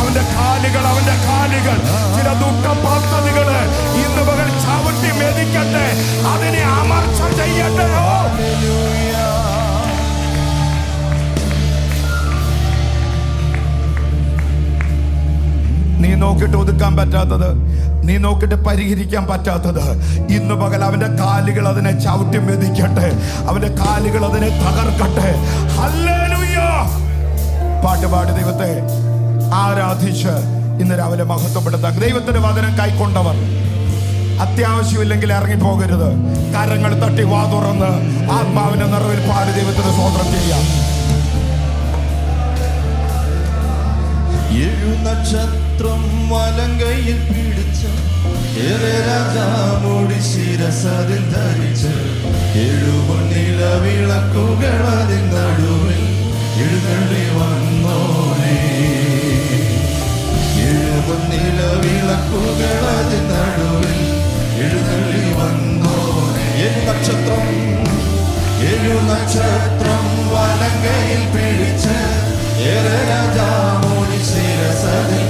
അവന്റെ കാലുകൾ അവന്റെ കാലുകൾ. ചില ദുഃഖ പദ്ധതികൾ ഇന്ന് പകൽ ചവിട്ടി മെതിക്കട്ടെ. അതിനെ അമർച്ച ചെയ്യട്ടെ. നോക്കിയിട്ട് ഒതുക്കാൻ പറ്റാത്തത്. നീ നോക്കിയിട്ട് പരിഹരിക്കാൻ പറ്റാത്തത്. ഇന്ന് പകൽ അവന്റെ കാലുകൾ അതിനെ ചവിട്ടി മെതിക്കട്ടെ. അവന്റെ കാലുകൾ അതിനെ തകർക്കട്ടെ. പാട്ടുപാടി ദൈവത്തെ. ആരാധിച്ച് ഇന്ന് രാവിലെ മഹത്വപ്പെടുത്താം ദൈവത്തിന്റെ വചനം കൈക്കൊണ്ടവർ. അത്യാവശ്യമില്ലെങ്കിൽ ഇറങ്ങിപ്പോകരുത്. കരങ്ങൾ തട്ടി വാ തുറന്ന് ആത്മാവിന്റെ നിറവിൽ പാടി ദൈവത്തിന് സ്വതന്ത്രം ചെയ്യാം. ഏഴു നക്ഷത്രം വലങ്കയിൽ പിടിച്ച ഏറെ രാജാമോടി ശിരസതിൽ ധരിച്ച ഏഴു പൊന്നില വിളക്കുകൾ അതിൽ നടുവിൽ എഴുന്നള്ളി വന്നോനേ. ഏഴു പൊന്നില വിളക്കുകൾ അതിൽ നടുവിൽ എഴുന്നള്ളി വന്നോനേ. ഏഴു നക്ഷത്രം ഏഴു നക്ഷത്രം വലങ്കയിൽ പിടിച്ച് ഏറെ രാജാമോടി ശിരസതിൽ ധരിച്ച്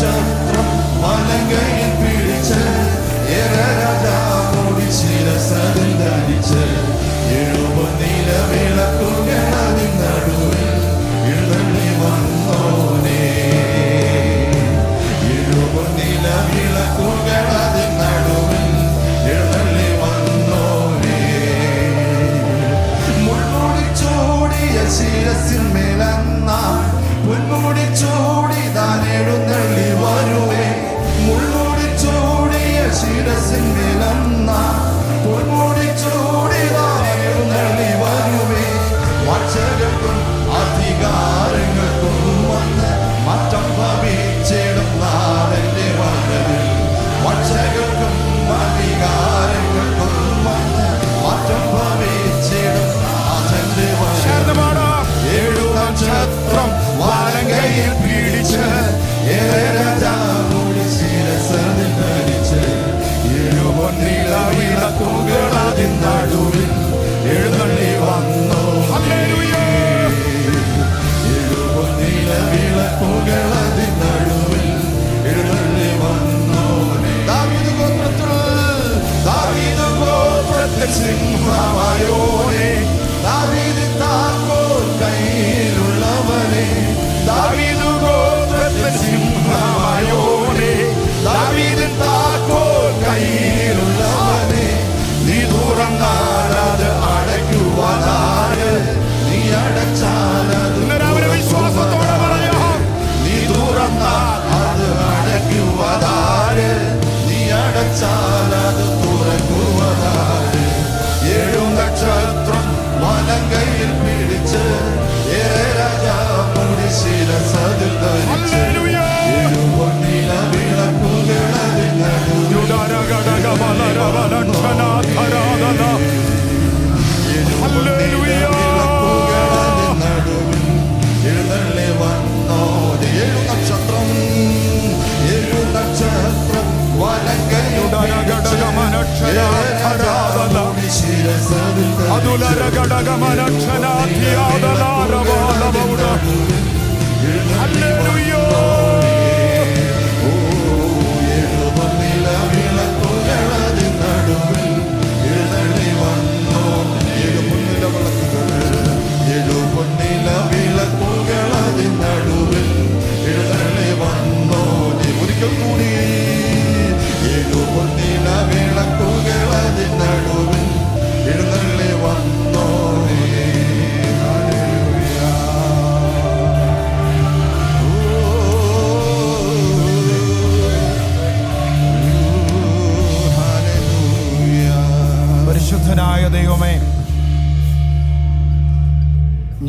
നക്ഷത്രം വലങ്കയിൽ പിടിച്ച് ഏറെ രാജാമൂടി ശിരസതിൽ ധരിച്ച് എഴുപതില വിളക്കുകൾ അതിൻ നടുവിൽ എഴുന്നള്ളി വന്നോനേ എഴുപതില വിളക്കുകൾ അതിൻ നടുവിൽ എഴുന്നള്ളി വന്നോനേ മുൾമുടി ചൂടിയ ശിരസിൽ മേലെന്നാൾ പൊന്മുടി ചൂടി താൻ എഴുന്നള്ളി വരുവേ ശിരസിൽ മേലെന്നാൾ പൊന്മുടി ചൂടി പൊന്നില നടുവിൽ എഴുന്നള്ളി വന്നു പൊന്നില നടുവിൽ എഴുന്നള്ളി വന്നു ഗോത്രത്തിൽ ദാവീദ് ഒരിക്കൽ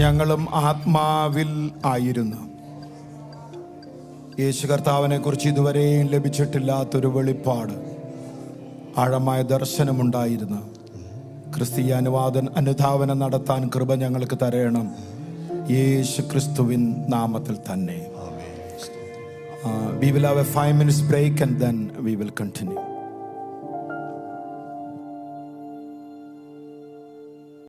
ഞങ്ങളും ആത്മാവിൽ ആയിരുന്നു. യേശു കർത്താവിനെ കുറിച്ച് ഇതുവരെയും ലഭിച്ചിട്ടില്ലാത്തൊരു വെളിപ്പാട് ആഴമായ ദർശനമുണ്ടായിരുന്നു. ക്രിസ്തീയ അനുവാദൻ അനുധാവനം നടത്താൻ കൃപ ഞങ്ങൾക്ക് തരയണം യേശു ക്രിസ്തുവിൻ നാമത്തിൽ തന്നെ. We will have a five minutes break and then we will continue